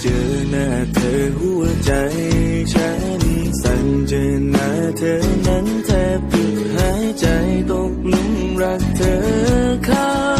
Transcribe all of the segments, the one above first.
เจอหน้าเธอหัวใจฉันสั่นเจอหน้าเธอนั้นแทบหยุดหายใจตกหลุมรักเธอเข้า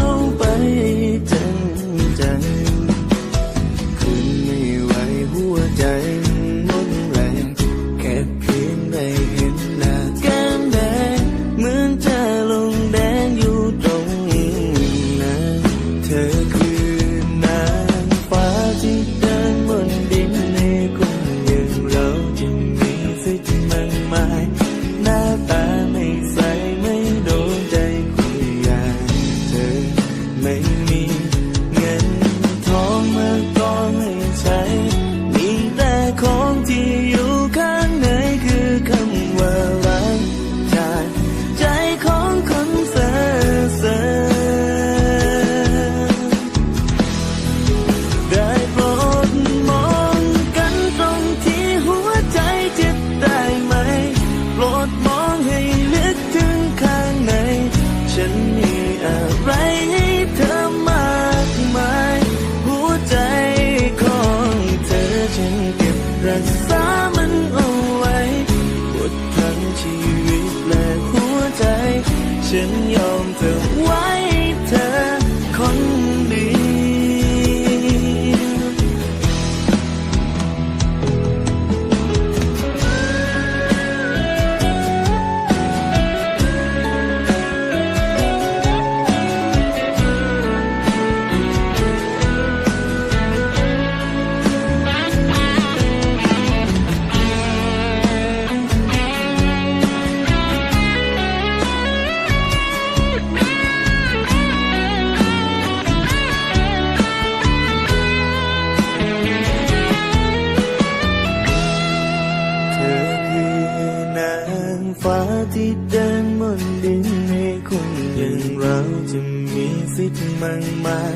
ฟ้าที่เดินบนดินให้คนอย่างเราจะมีสิทธิ์มากมาย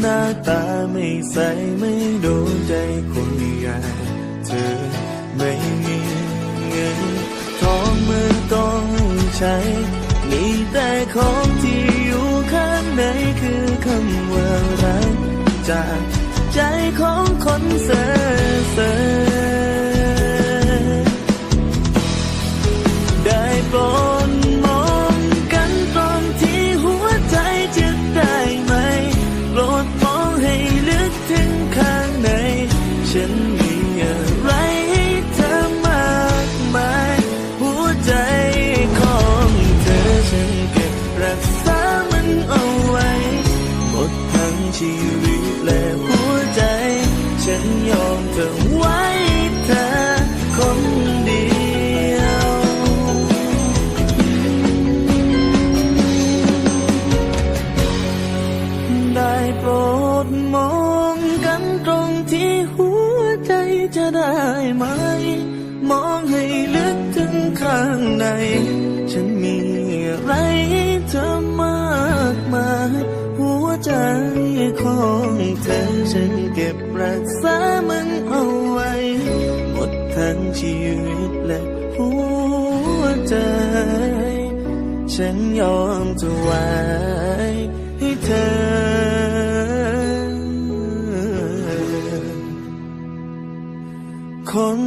หน้าตาไม่ใสไม่โดนใจคนอย่างเธอไม่มีเงินทองมือต้องใช้มีแต่ของที่อยู่ข้างในคือคำว่ารักจากใจของคนเซ่อเซ่อ ชีวิตและหัวใจ ฉันยอมเธอไว้เธอคนเดียว ได้โปรดมองกันตรงที่หัวใจจะได้ไหม มองให้ลึกถึงข้างใน ฉันมีอะไร รักษามันเอาไว้ หมดทั้งชีวิตและหัวใจ ฉันยอมจะไว้ให้เธอคน